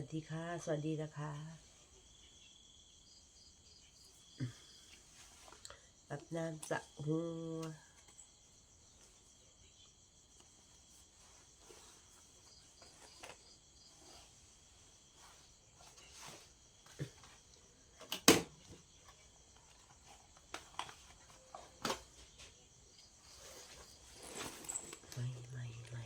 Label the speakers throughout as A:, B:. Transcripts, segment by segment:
A: วัสดีค่ะ สวัสดีนะคะอาบน้ำสระหัวไม่ไม่ไม่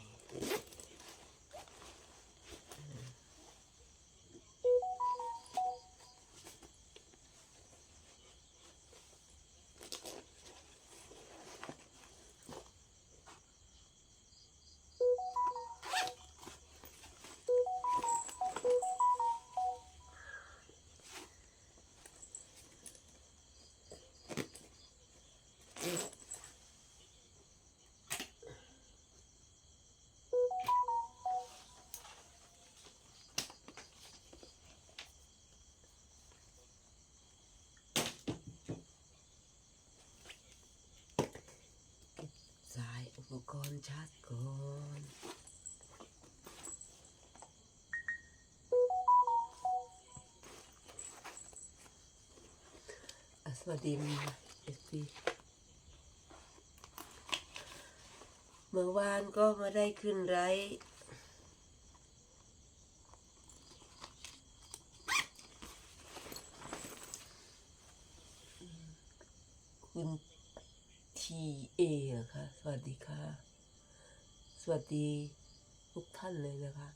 A: สาย อุปกรณ์ชาร์จก่อนอะสวัสดีมีเอฟซีเมื่อวานก็มาได้ขึ้นไรฟ์คุณ ทีเออะค่ะ สวัสดีค่ะ สวัสดีทุกท่านเลยนะคะ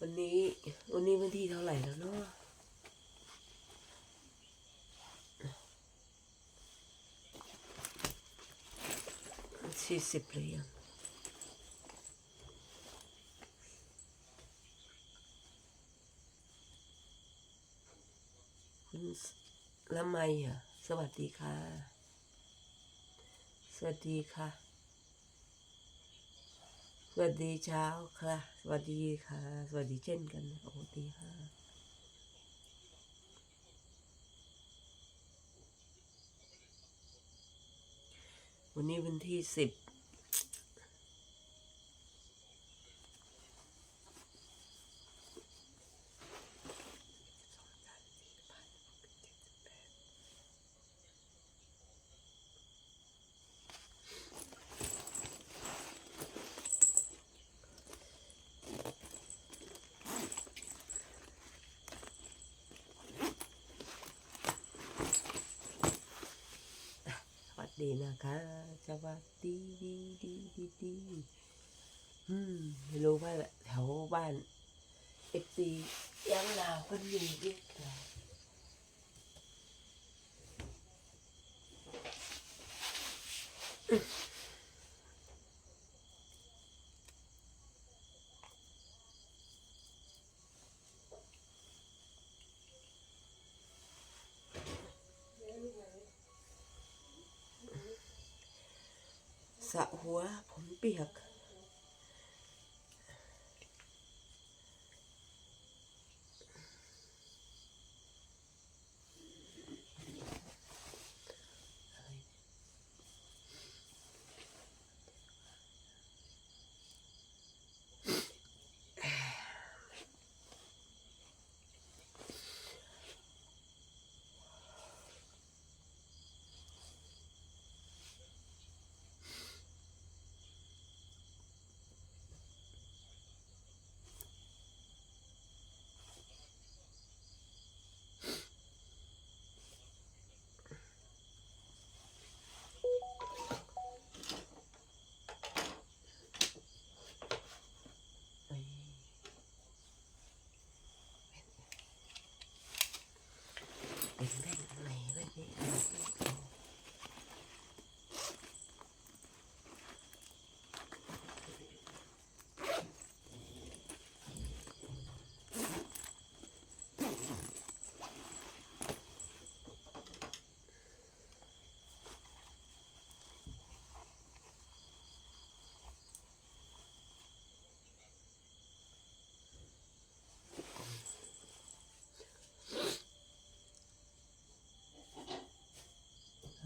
A: วันนี้ วั นี้วันที่เท่าไหร่แล้วเนาะสี่สิบหรือยังคุณละไมอะ สวัสดีค่ะ สวัสดีค่ะ วัสดีเช้าค่ะ สวัสดีค่ะ สวัสดีเช่นกันโอ้ดีค่ะวันนี้วันที่สิบสวัสดีนะคะ ส วัสดีดีดีดีดีอืมไม่รู้ว่าแถวบ้านเอฟซียังหนาวกันอยู่เยอะเลย สระหัวผมเปียก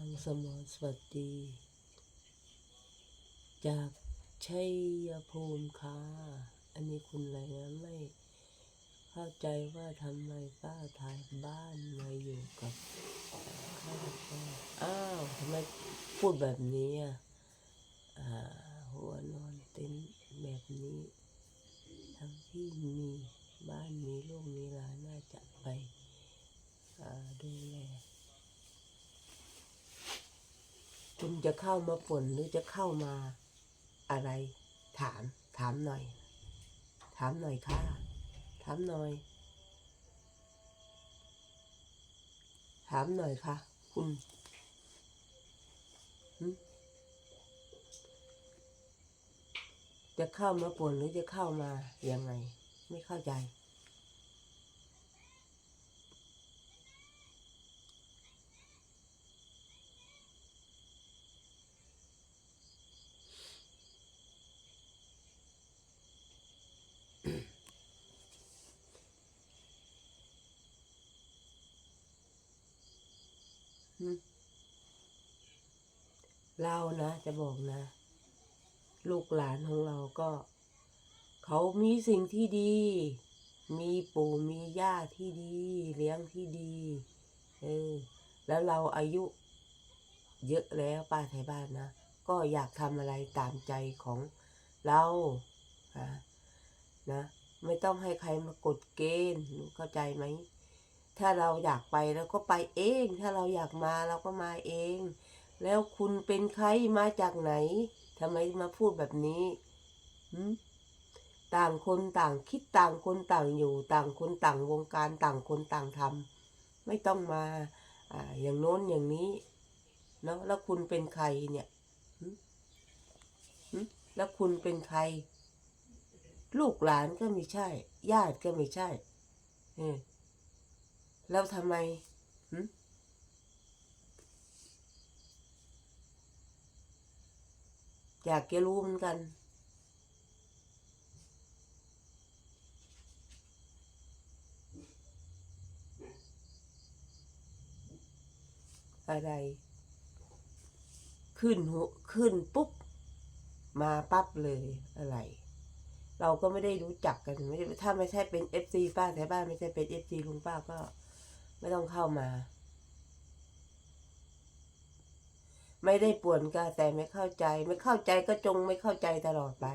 A: อ สมรสวัสดี จากชัยภูมิค่ะอันนี้คุณอะไรนะไม่เข้าใจว่าทำไมป้าทายบ้านมาอยู่กับข้าราชกาอ้าวทำไมพูดแบบนี้อะอ่าหัวนอนเต็นแบบนี้ ทั้งที่มีบ้านมีลูกมีหลานน่าจะไปดูแล คุณจะเข้ามาฝนหรือจะเข้ามาอะไร ถาม ถามหน่อย ถามหน่อยค่ะ ถามหน่อย ถามหน่อยค่ะ คุณจะเข้ามาป่นหรือจะเข้ามายังไง ไม่เข้าใจ เรานะ จะบอกนะ ลูกหลานของเราก็ เขามีสิ่งที่ดี มีปู่มีย่าที่ดี เลี้ยงที่ดีเออแล้วเราอายุ เยอะแล้วป้าไทยบ้านนะ ก็อยากทำอะไรตามใจของเราอะนะไม่ต้องให้ใครมากดเกณฑ์เข้าใจไหม ถ้าเราอยากไปเราก็ไปเอง ถ้าเราอยากมาเราก็มาเอง แล้วคุณเป็นใครมาจากไหนทำไมมาพูดแบบนี้ต่างคนต่างคิดต่างคนต่างอยู่ ต่างคนต่างวงการต่างคนต่างทำไม่ต้องมาออย่างโน้นอย่างนี้เนาะแล้วคุณเป็นใครเนี่ยแล้วคุณเป็นใคร ลูกหลานก็ไม่ใช่ ญาติก็ไม่ใช่ เออแล้วทำไมหึ อยากจะรู้เหมือนกัน อะไร ขึ้นหัวขึ้นปุ๊บ มาปั๊บเลยอะไร เราก็ไม่ได้รู้จักกันไม่ได้ถ้าไม่ใช่เป็นเอฟซีป้าแถวบ้านไม่ใช่เป็นเอฟซีลุงป้าก็ไม่ต้องเข้ามา ไม่ได้ป่วนกันแต่ไม่เข้าใจ ไม่เข้าใจก็จงไม่เข้าใจตลอดไป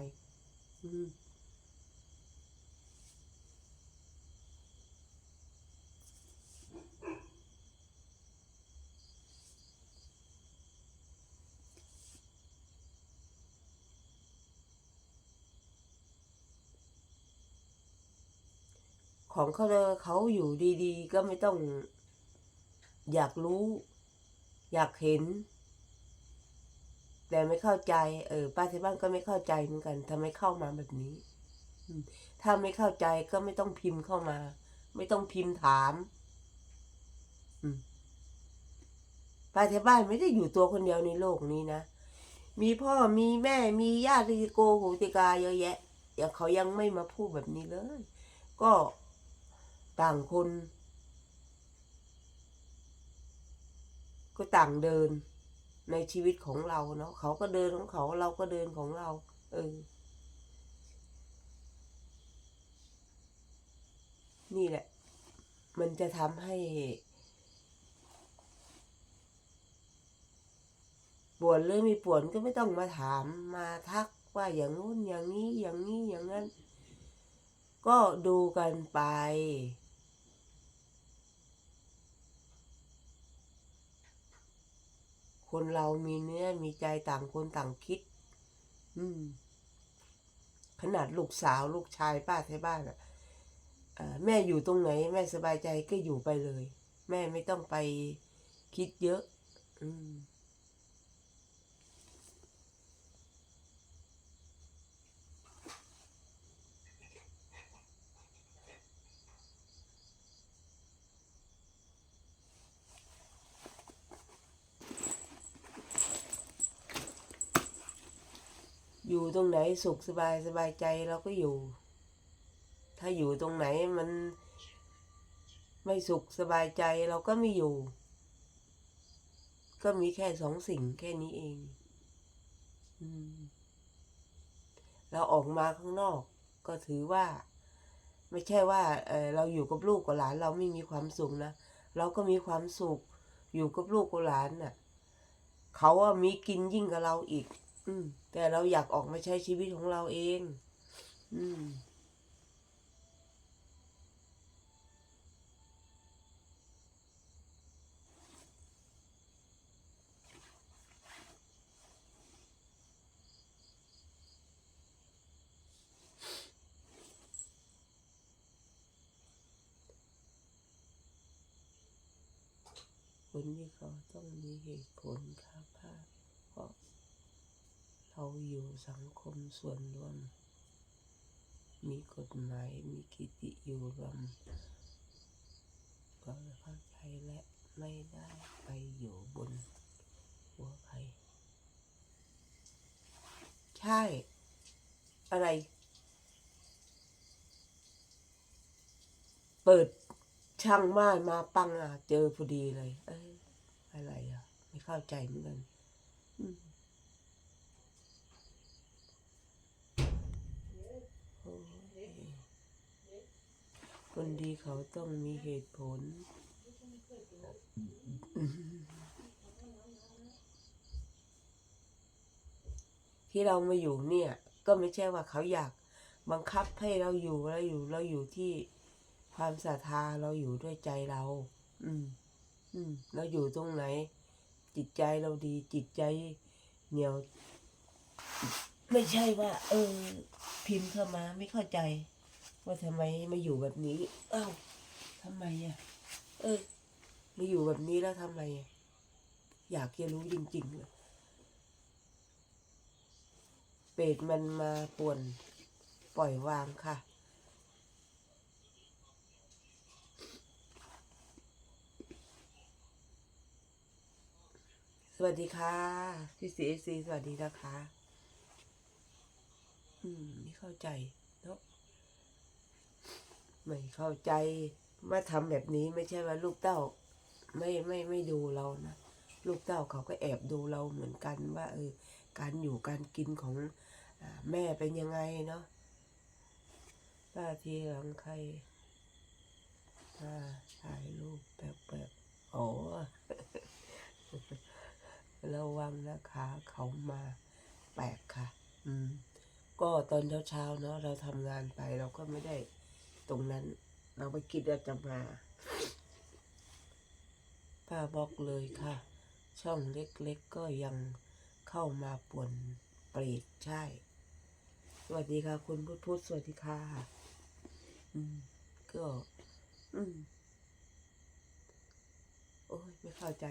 A: ของเขาเลยเขาอยู่ดี ๆ ก็ไม่ต้อง อยากรู้ อยากเห็น แต่ไม่เข้าใจ เออ ป้าที่บ้านก็ไม่เข้าใจเหมือนกันทำไมเข้ามาแบบนี้ถ้าไม่เข้าใจก็ไม่ต้องพิมพ์เข้ามา ไม่ต้องพิมพ์ถามอืมป้าที่บ้านไม่ได้อยู่ตัวคนเดียวในโลกนี้นะมีพ่อมีแม่มีญาติโกโหติกาเยอะแยะอย่างเขายังไม่มาพูดแบบนี้เลย ก็ต่างคน ก็ต่างเดิน ในชีวิตของเราเนาะเขาก็เดินของเขาเราก็เดินของเรา เออ นี่แหละ มันจะทำให้ ปวดหรือไม่ปวดก็ไม่ต้องมาถามมาทักว่าอย่างนู้นอย่างนี้อย่างนี้อย่างนั้น ก็ดูกันไป คนเรามีเนื้อมีใจต่างคนต่างคิด อืม ขนาดลูกสาวลูกชายป้าที่บ้านอะเอ่อแม่อยู่ตรงไหน แม่สบายใจก็อยู่ไปเลย แม่ไม่ต้องไปคิดเยอะ อืม อยู่ตรงไหนสุขสบายสบายใจเราก็อยู่ ถ้าอยู่ตรงไหนมันไม่สุขสบายใจเราก็ไม่อยู่ ก็มีแค่สองสิ่งแค่นี้เองเราออกมาข้างนอก ก็ถือว่า ไม่ใช่ว่าเเราอยู่กับลูกกับหลาน เราไม่มีความสุขนะเราก็มีความสุข อยู่กับลูกกับหลานน่ะ เขาว่ามีกินยิ่งกับเราอีก อืม แต่เราอยากออกมาใช้ชีวิตของเราเอง อืมคนที่เขาต้องมีเหตุผลครับพ่าเพราะ เราอยู่สังคมส่วนรวม มีกฎหมายมีกิติอยู่รวมก็เข้าใจและไม่ได้ไปอยู่บนหัวใคร ใช่ อะไร เปิดช่างม่ามาปังอะ เจอพอดีเลย เอ้ยอะไรอะ ไม่เข้าใจเหมือนกันอืมโอ้ย คนดีเขาต้องมีเหตุผล ที่เรามาอยู่เนี่ย ก็ไม่ใช่ว่าเขาอยากบังคับให้เราอยู่เราอยู่เราอยู่ที่ความศรัทธาเราอยู่ด้วยใจเรา อืม อืม เราอยู่ตรงไหน จิตใจเราดี จิตใจเหนียว ไม่ใช่ว่า เออ พิมพ์เข้ามาไม่เข้าใจ ว่าทำไมมาอยู่แบบนี้ เอ้าทำไมอะ เออมาอยู่แบบนี้แล้วทำไมอยากจะรู้จริงๆเลยเปรตมันมาป่วนปล่อยวางค่ะ สวัสดีค่ะพี่ซีซีสวัสดีนะคะ อืม ไม่เข้าใจเนาะ ไม่เข้าใจว่าทำแบบนี้ไม่ใช่ว่าลูกเต้า ไม่ไม่ไม่ดูเรานะลูกเต้าเขาก็แอบดูเราเหมือนกันว่าเออการอยู่การกินของแม่เป็นยังไงเนาะป้าทีหลังใครอ่าถ่ายรูปแบบแบบอ๋อระวังนะคะ เขามาแปลกค่ะ อืม ก็ตอนเช้าๆเนาะเราทำงานไปเราก็ไม่ได้ ตรงนั้น เราไปคิดว่าจะมาป้าบอกเลยค่ะ ช่องเล็กๆก็ยังเข้ามาป่วนเปรตใช่ สวัสดีค่ะ คุณพุทธพุทธสวัสดีค่ะ อืม ก็ อืม โอ้ยไม่เข้าใจ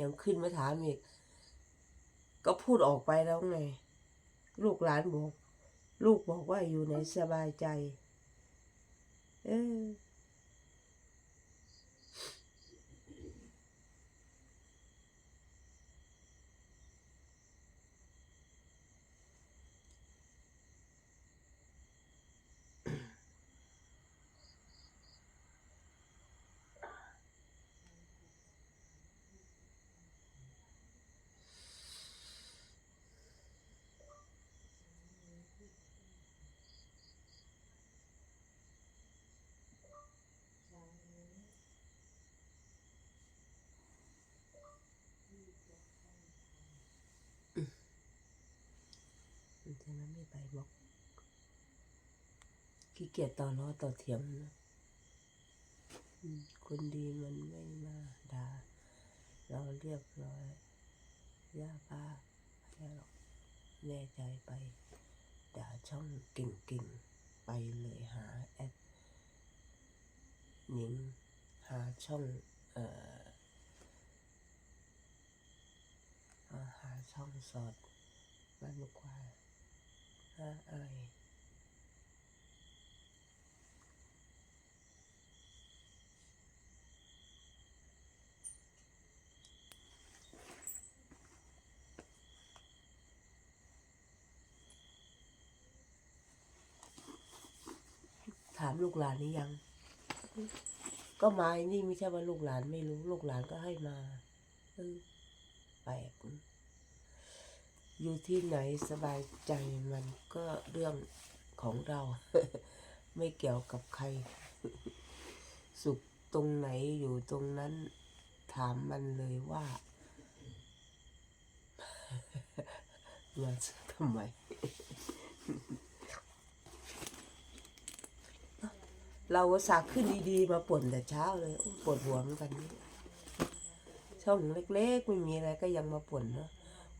A: ยังขึ้นมาถามอีก ก็พูดออกไปแล้วไง ลูกหลานบอก ลูกบอกว่าอยู่ไหนสบายใจ เออ ไม่ไปบอกขี้เกียจต่อล้อต่อเถียงนะอืมคนดีมันไม่มาด่าเราเรียบร้อยย่าป้าให้หรอกแน่ใจไป ด่าช่องเก่งๆ ไปเลยหาแอดหนิงหาช่องเอ่อหาช่องสอดบ้านมะควา อะไรถามลูกหลานนี่ยัง ก็มาไอ้นี่ไม่ใช่ว่าลูกหลานไม่รู้ ลูกหลานก็ให้มาแปลก อยู่ที่ไหนสบายใจมันก็เรื่องของเรา ไม่เกี่ยวกับใคร สุขตรงไหนอยู่ตรงนั้นถามมันเลยว่ามาทำไมเราสาห์ขึ้นดีๆ มาป่วนแต่เช้าเลยปวดหัวเหมือนกันนี่ช่องเล็กๆ ไม่มีอะไรก็ยังมาป่วนเนาะ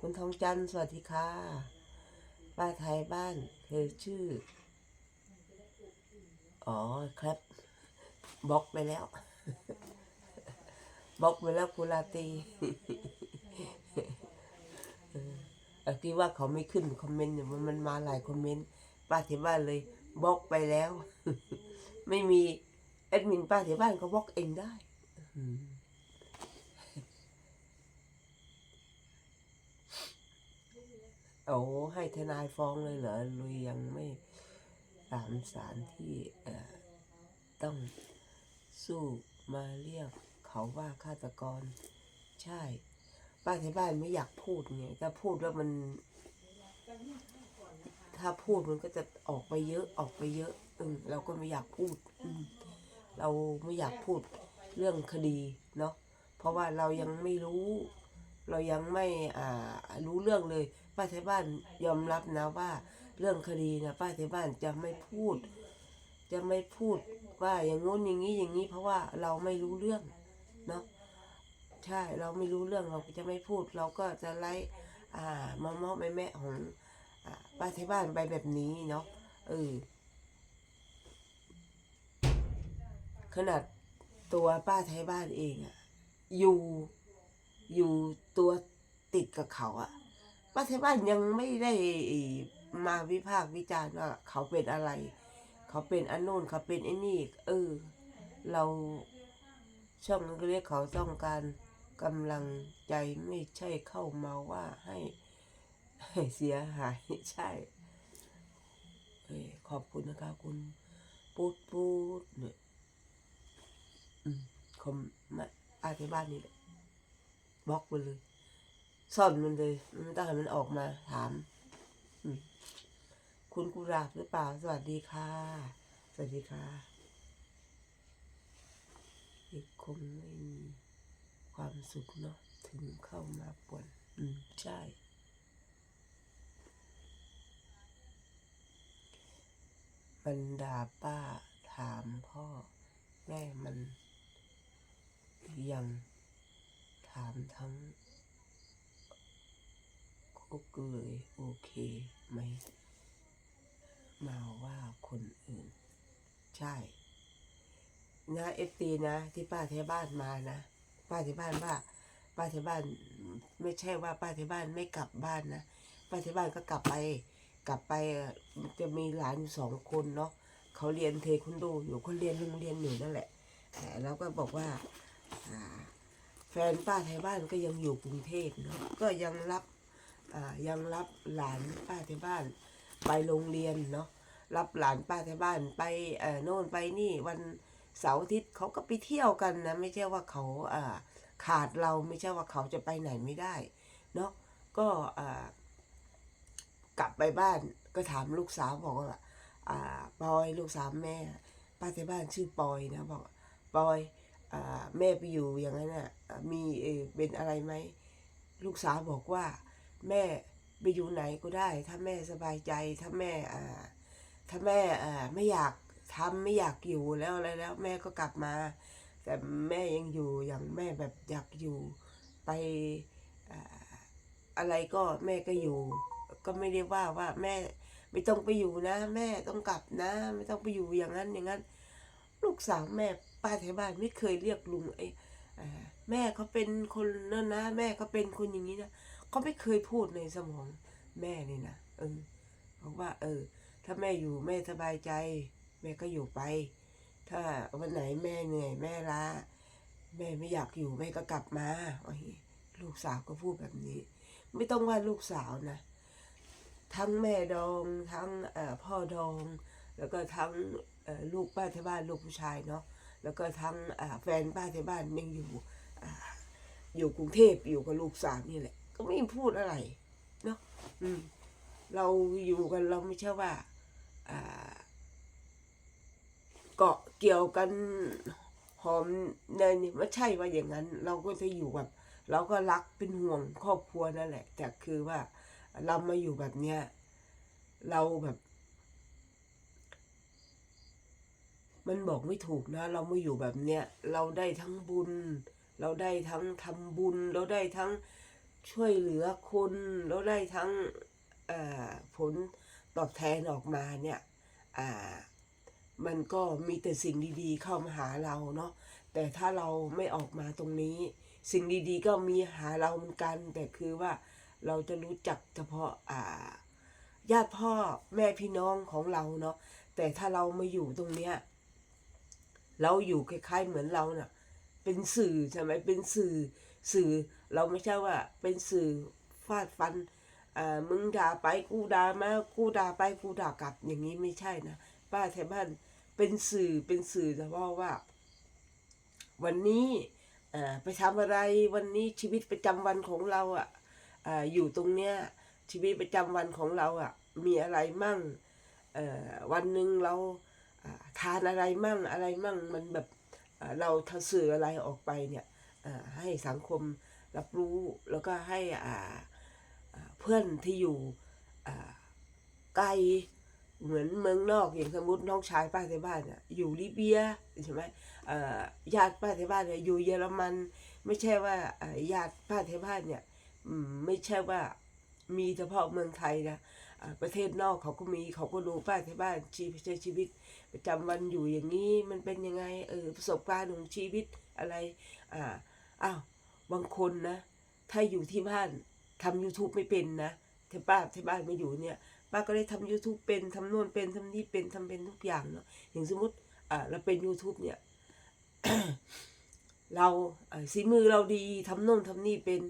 A: คุณทองจันทร์สวัสดีค่ะ ป้าไทยบ้านเธอชื่อ อ๋อครับบล็อกไปแล้วบล็อกไปแล้วกุณลาตีเออแต่ที่ว่าเขาไม่ขึ้นคอมเมนต์เนี่ยมันมันมาหลายคอมเมนต์ป้าที่บ้านเลยบล็อกไปแล้ว ไม่มีแอดมินป้าที่บ้านเขาบล็อกเองได้ อืมโอ้ให้ทนายฟ้องเลยเหรอลุยยังไม่ตามสารที่ต้องสู้มาเรียกเขาว่าฆาตกร ใช่ ป้าที่บ้านไม่อยากพูดไงถ้าพูดแล้วมัน ถ้าพูดมันก็จะออกไปเยอะออกไปเยอะอืมเราก็ไม่อยากพูดอืมเราไม่อยากพูดเรื่องคดีเนาะเพราะว่าเรายังไม่รู้ เรายังไม่อ่ารู้เรื่องเลย ป้าไทยบ้านยอมรับนะว่า เรื่องคดีนะป้าไทยบ้านจะไม่พูด จะไม่พูดว่าอย่างงู้นอย่างนี้อย่างนี้เพราะว่าเราไม่รู้เรื่องเนาะใช่เราไม่รู้เรื่องเราก็จะไม่พูด เราก็จะไล่อ่ามามอบแม่แม่ของป้าไที่บ้านไปแบบนี้เนาะเออขนาดตัวป้าไทยบ้านเองอะอยู่ อยู่ตัวติดกับเขาอะป้าไทบ้านยังไม่ได้มาวิพากษ์วิจารณ์ว่าเขาเป็นอะไร เขาเป็นอันโน้นเขาเป็นไอ้นี่ เออ เราช่องเรียกเขาต้องการกำลังใจไม่ใช่เข้ามาว่าให้ให้เสียหายใช่เอ้ยขอบคุณนะคะคุณปูดปูดเนี่ยอืมคอมมาอาที่บ้านนี่แหละ บล็อกมันเลยซ่อนมันเลยไม่ต้องให้มันออกมาถามคุณกุหลาบหรือเปล่า สวัสดีค่ะ สวัสดีค่ะเด็กคงไม่มีความสุขเนาะถึงเข้ามาป่วนอืมใช่มันด่าป้าถามพ่อแม่มันยัง ถามทั้งคุกเลยโอเคไหม มาว่าคนอื่น ใช่นะเอฟตีนะที่ป้าที่บ้านมานะป้าที่บ้านว่าป้าที่บ้านไม่ใช่ว่าป้าที่บ้านไม่กลับบ้านนะป้าที่บ้านก็กลับไป กลับไปจะมีหลานอยู่สองคนเนาะเขาเรียนเทควันโดอยู่เขาเรียนโรงเรียนอยู่นั่นแหละแต่แล้วก็บอกว่า อ่า แฟนป้าไทยบ้านก็ยังอยู่กรุงเทพเนาะก็ยังรับอ่ายังรับหลานป้าไทยบ้าน ไปโรงเรียนเนาะรับหลานป้าไทยบ้านไปอ่อโน่นไปนี่วันเสาร์อาทิตย์เขาก็ไปเที่ยวกันนะไม่ใช่ว่าเขาอ่าขาดเราไม่ใช่ว่าเขาจะไปไหนไม่ได้เนาะก็อ่ากลับไปบ้านก็ถามลูกสาวบอกว่าอ่าปอยลูกสาวแม่ป้าที่บ้านชื่อปอยนะบอกปอย แม่ไปอยู่อย่างนั้นน่ะมีเอเป็นอะไรไหมลูกสาวบอกว่า แม่ไปอยู่ไหนก็ได้ ถ้าแม่สบายใจถ้าแม่อ่าถ้าแม่อ่ไม่อยากทำไม่อยากอยู่แล้วอะไรแล้ว แม่ก็กลับมา แต่แม่ยังอยู่อย่างแม่แบบอยากอยู่ไปอ่าอะไรก็แม่ก็อยู่ ก็ไม่ได้ว่าว่าแม่ไม่ต้องไปอยู่นะ แม่ต้องกลับนะ ไม่ต้องไปอยู่อย่างนั้นอย่างนั้น ลูกสาวแม่ ป้าแถวบ้านไม่เคยเรียกลุงไอ้อ่แม่เขาเป็นคนนั่นนะ แม่เขาเป็นคนอย่างนี้นะเขาไม่เคยพูดในสมองแม่นี่นะเออบอกว่า เออ ถ้าแม่อยู่แม่สบายใจ แม่ก็อยู่ไป ถ้าวันไหนแม่เหนื่อยแม่ล้าแม่ไม่อยากอยู่แม่ก็กลับมาว่าอย่างงี้ลูกสาวก็พูดแบบนี้ ไม่ต้องว่าลูกสาวนะทั้งแม่ดองทั้งพ่อดอง แล้วก็ทั้งลูกป้าที่บ้านลูกผู้ชายเนาะ แล้วก็ทั้งแฟนป้าที่บ้านยังอยู่ออยู่กรุงเทพอยู่กับลูกสาวนี่แหละ ก็ไม่พูดอะไรเนาะอืม เราอยู่กันเราไม่ใช่ว่าอ่าเกาะเกี่ยวกันหอมเนยนี่ไม่ใช่ว่าอย่างนั้น เราก็จะอยู่แบบเราก็รักเป็นห่วงครอบครัวนั่นแหละ แต่คือว่าเรามาอยู่แบบเนี้ย เราแบบ มันบอกไม่ถูกนะ เรามาอยู่แบบเนี้ยเราได้ทั้งบุญ เราได้ทั้งทำบุญ เราได้ทั้งช่วยเหลือคนเราได้ทั้งผลตอบแทนออกมาเนี่ยมันก็มีแต่สิ่งดีๆเข้ามาหาเราเนาะแต่ถ้าเราไม่ออกมาตรงนี้ สิ่งดีๆก็มีหาเราเหมือนกัน แต่คือว่าเราจะรู้จักเฉพาะญาติพ่อแม่พี่น้องของเราเนาะแต่ถ้าเรามาอยู่ตรงเนี้ย เราอยู่คล้ายๆเหมือนเราเน่ะ เป็นสื่อใช่ไหมเป็นสื่อสื่อเราไม่ใช่ว่า เป็นสื่อฟาดฟันอ่ามึงด่าไปกูด่ามากูด่าไปกูด่ากลับอย่างนี้ไม่ใช่นะป้าแถวบ้านเป็นสื่อเป็นสื่อเฉพาะว่า วันนี้อ่าไปทำอะไรวันนี้ชีวิตประจำวันของเราอะอ่าอยู่ตรงเนี้ยชีวิตประจำวันของเราอะมีอะไรมั่งอ่อวันหนึ่งเรา ทานอะไรมั่งอะไรมั่งมันแบบอ่าเราทสื่ออะไรออกไปเนี่ยให้สังคมรับรู้แล้วก็ให้อ่าเพื่อนที่อยู่ไกลเหมือนเมืองนอกอย่างสมมติน้องชายป้าที่บ้านอะอยู่ลิเบียใช่ไหมญาติป้าที่บ้านเนี่ยอยู่เยอรมัน ไม่ใช่ว่าญาติป้าที่บ้านเนี่ยไม่ใช่ว่ามีเฉพาะเมืองไทยนะ ประเทศนอกเขาก็มีเขาก็รู้ป้าที่บ้านชีวิตใช้ชีวิต ประจำวันอยู่อย่างนี้มันเป็นยังไงเออประสบการณ์ของชีวิตอะไรอ่าอ้าวบางคนนะ ถ้าอยู่ที่บ้านทำ YouTube ไม่เป็นนะที่ป้าที่บ้านมาอยู่เนี่ยป้าก็ได้ทำ YouTube เป็นทำโน่นเป็นทำนี่เป็นทำเป็นทุกอย่างเนาะอย่างสมมติอ่าเราเป็น YouTube เนี่ยเราสีมือเราดีทำโน่นทำนี่เป็น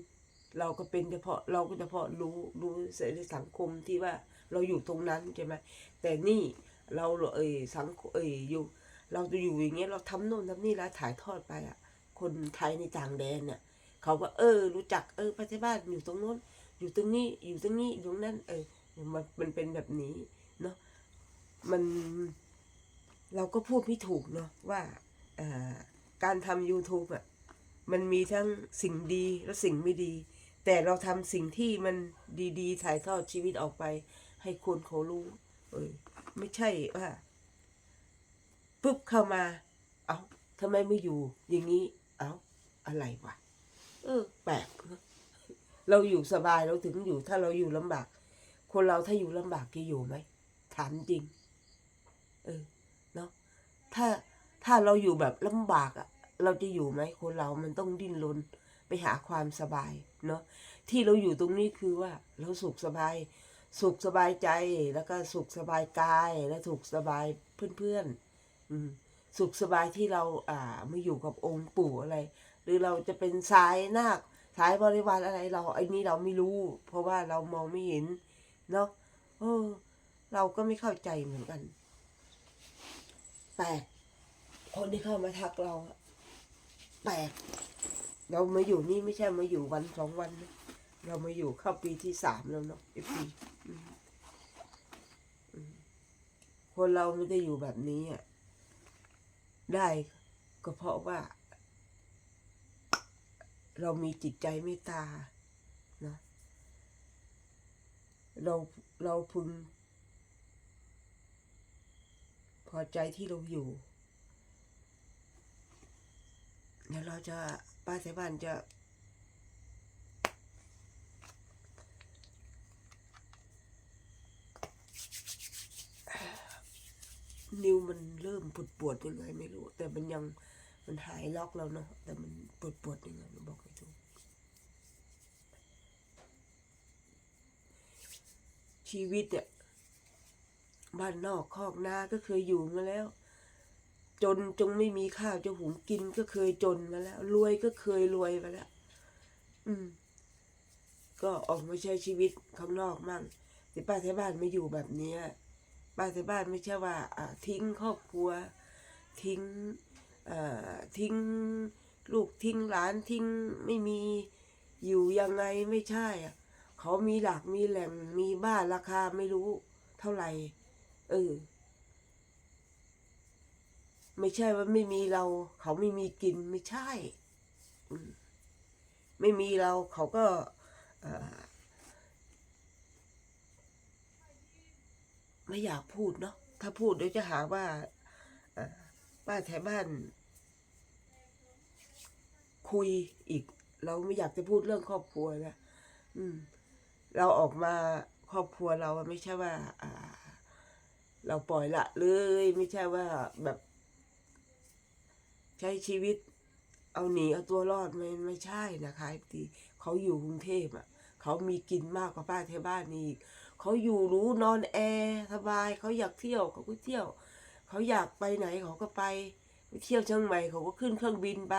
A: เราก็เป็นเฉพาะเราก็เฉพาะรู้รู้ในสังคมที่ว่าเราอยู่ตรงนั้นใช่ไหมแต่นี่เราเอยสังเอยอยู่ เราจะอยู่อย่างเงี้ยเราทำโน่นทำนี่แล้วถ่ายทอดไปอะ คนไทยในต่างแดนเนี่ยเขาก็เออ รู้จักเออประเทศบ้านอยู่ตรงโน้น อยู่ตรงนี้อยู่ตรงนี้อยู่ตรงนั้นเออมันมันเป็นแบบนี้เนาะมันเราก็พูดไม่ถูกเนาะว่าอ่าการทำ YouTube อะมันมีทั้งสิ่งดีและสิ่งไม่ดี แต่เราทำสิ่งที่มันดีๆถ่ายทอดชีวิตออกไป ให้คนเขารู้ เออ ไม่ใช่ว่าปุ๊บเข้ามา เอาทำไมไม่อยู่ อย่างนี้ เอาอะไรวะเออแปลกเนอะเราอยู่สบายเราถึงอยู่ ถ้าเราอยู่ลำบาก คนเราถ้าอยู่ลำบากจะอยู่ไหมถามจริง เออเนาะถ้าถ้าเราอยู่แบบลำบากอะเราจะอยู่ไหมคนเรามันต้องดิ้นรนไปหาความสบาย เนาะที่เราอยู่ตรงนี้คือว่าเราสุขสบาย สุขสบายใจแล้วก็สุขสบายกายและสุขสบายเพื่อนๆสุขสบายที่เราอ่ามาอยู่กับองค์ปู่อะไร หรือเราจะเป็นสายนาคสายบริวารอะไรเราไอ้นี่เราไม่รู้ เพราะว่าเรามองไม่เห็นเนาะเออ เราก็ไม่เข้าใจเหมือนกันแปลกคนที่เข้ามาทักเราแปลก เรามาอยู่นี่ไม่ใช่มาอยู่วันสองวันนะเรามาอยู่เข้าปีที่สามแล้วเนาะไอปีคนเราไม่ได้อยู่แบบนี้อะได้ก็เพราะว่า เรามีจิตใจเมตตานะเราเราพึง พอใจที่เราอยู่ เดี๋ยวเราจะ ป้าไทยบานจะนิ้วมันเริ่มปวดปวดๆยังไงไม่รู้ แต่มันยังมันหายล็อกแล้วเนาะแต่มันปวดปวดยังไงบอกไม่ถูกชีวิตเนี่ยบ้านนอกคอกนาก็เคยอยู่มาแล้ว จนจงไม่มีข้าวจะหุงกินก็เคยจนมาแล้ว รวยก็เคยรวยมาแล้ว อืม ก็ออกมาใช้ชีวิตข้างนอกมั่งแต่ป้าที่บ้านไม่อยู่แบบเนี้ยป้าที่บ้านไม่ใช่ว่าอ่าทิ้งครอบครัว ทิ้งอ่ทิ้งลูกทิ้งหลานทิ้งไม่มีอยู่ยังไงไม่ใช่อะเขามีหลักมีแหล่งมีบ้านราคาไม่รู้เท่าไหร่ เออ ไม่ใช่ว่าไม่มีเรา เขาไม่มีกินไม่ใช่ ไม่มีเราเขาก็ไม่อยากพูดเนาะถ้าพูดเดี๋ยวจะหาว่าเอ่อป้าแถวบ้าน คุยอีก เราไม่อยากจะพูดเรื่องครอบครัวนะอืม เราออกมาครอบครัวเราไม่ใช่ว่า อ่า เราปล่อยละเลย ไม่ใช่ว่าแบบ ช้ชีวิต เอาหนีเอาตัวรอดไม่ไม่ใช่นะคะทีเขาอยู่กรุงเทพอะเขามีกินมากกว่าป้าที่บ้านนี่เขาอยู่รู้นอนแอร์สบายเขาอยากเที่ยวเขาก็เที่ยว เขาอยากไปไหนเขาก็ไปไปเที่ยวเชียงใหม่เขาก็ขึ้นเครื่องบินไป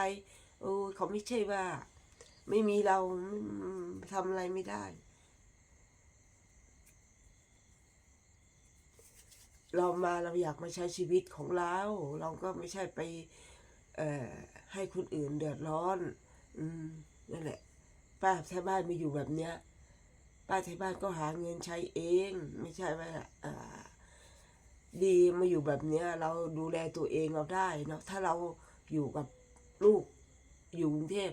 A: โอ้เขาไม่ใช่ว่า ไม่มีเราทำอะไรไม่ได้ เรามาเราอยากมาใช้ชีวิตของเรา เราก็ไม่ใช่ไป ให้คนอื่นเดือดร้อน อืมนั่นแหละ ป้าแท้บ้านมาอยู่แบบเนี้ย ป้าแท้บ้านก็หาเงินใช้เอง ไม่ใช่ว่าอ่า ดีมาอยู่แบบเนี้ย เราดูแลตัวเองเราได้เนาะถ้าเราอยู่กับลูกอยู่กรุงเทพ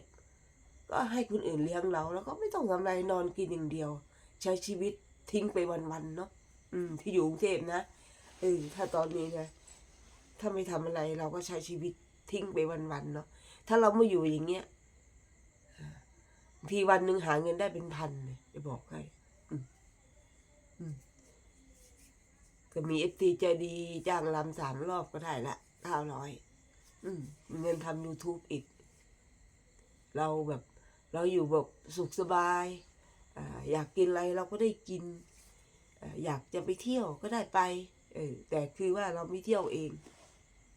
A: ก็ให้คนอื่นเลี้ยงเราแล้วก็ไม่ต้องทำอะไรนอนกินอย่างเดียว ใช้ชีวิตทิ้งไปวันๆเนาะอืม ที่อยู่กรุงเทพนะเออถ้าตอนนี้นะถ้าไม่ทำอะไรเราก็ใช้ชีวิต ทิ้งไปวันๆเนาะถ้าเราไม่อยู่อย่างเงี้ยบางทีวันหนึ่งหาเงินได้เป็นพันเลยจะบอกให้ก็มีเอฟตีใจดีจ้างลำสามรอบก็ได้ละเก้าร้อยเงินทำ YouTube อีก เราแบบ เราอยู่แบบสุขสบายออยากกินอะไรเราก็ได้กินออยากจะไปเที่ยวก็ได้ไป เออแต่คือว่าเราไม่เที่ยวเอง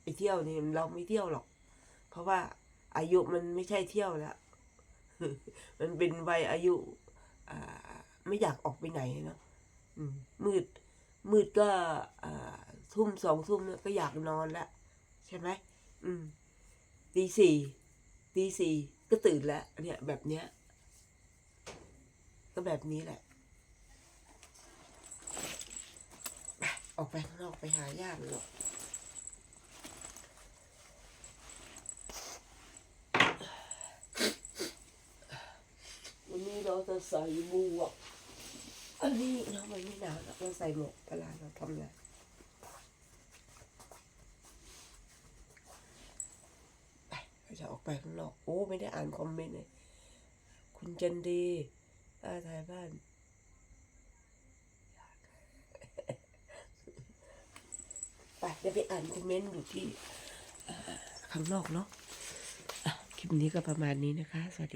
A: ไปเที่ยวนี่เราไม่เที่ยวหรอก เพราะว่าอายุมันไม่ใช่เที่ยวแล้ว มันเป็นวัยอายุ อ่า ไม่อยากออกไปไหนเนาะมืด มืดก็อ่าทุ่มสองทุ่มเนี่ยก็อยากนอนแล้วใช่ไหมอืมตีสี่ตีสี่ก็ตื่นแล้วเนี่ยแบบเนี้ย ก็แบบนี้แหละ ออกไปข้างนอกไปหาญาติหรอก วันนี้เราจะใส่หมวก อันนี้เรามันไม่หนาวหรอกเราใส่หมวกเวลาเราทำงานไปเราจะออกไปข้างนอก โอ้ไม่ได้อ่านคอมเมนต์เลย คุณจันดีป้าถ่ายบ้านไปเดี๋ยวไปอ่านคอมเมนต์อยู่ที่ข้างนอกเนาะคลิปนี้ก็ประมาณนี้นะคะ สวัสดี